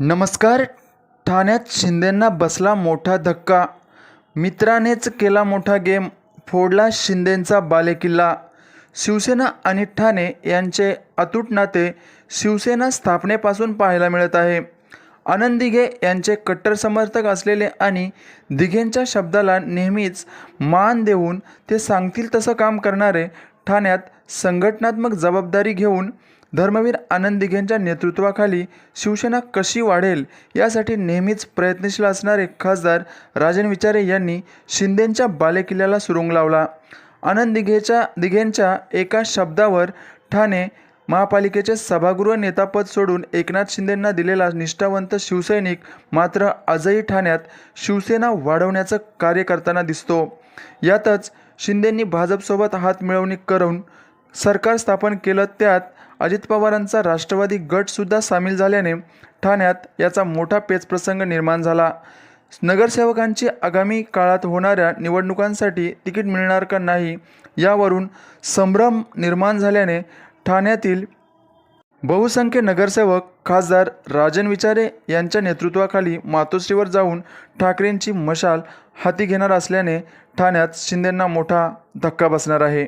नमस्कार. ठाण्यात शिंदेंना बसला मोठा धक्का. मित्रानेच केला मोठा गेम फोडला शिंदेंचा बालेकिल्ला. शिवसेना आणि ठाणे यांचे अतूट नाते शिवसेना स्थापनेपासून पाहायला मिळत आहे. आनंद दिघे यांचे कट्टर समर्थक असलेले आणि दिघेंच्या शब्दाला नेहमीच मान देऊन ते सांगतील तसं काम करणारे ठाण्यात संघटनात्मक जबाबदारी घेऊन धर्मवीर आनंद दिघेंच्या नेतृत्वाखाली शिवसेना कशी वाढेल यासाठी नेहमीच प्रयत्नशील असणारे खासदार राजन विचारे यांनी शिंदेंच्या बालेकिल्ल्याला सुरुंग लावला. आनंद दिघेच्या दिघेंच्या एका शब्दावर ठाणे महापालिकेचे सभागृह नेतापद सोडून एकनाथ शिंदेंना दिलेला निष्ठावंत शिवसैनिक मात्र आजही ठाण्यात शिवसेना वाढवण्याचं कार्य करताना दिसतो. यातच शिंदेंनी भाजपसोबत हात मिळवणी करून सरकार स्थापन केलं त्यात अजित पवारांचा राष्ट्रवादी गटसुद्धा सामील झाल्याने ठाण्यात याचा मोठा पेचप्रसंग निर्माण झाला. नगरसेवकांची आगामी काळात होणाऱ्या निवडणुकांसाठी तिकीट मिळणार का नाही यावरून संभ्रम निर्माण झाल्याने ठाण्यातील बहुसंख्य नगरसेवक खासदार राजन विचारे यांच्या नेतृत्वाखाली मातोश्रीवर जाऊन ठाकरेंची मशाल हाती घेणार असल्याने ठाण्यात शिंदेंना मोठा धक्का बसणार आहे.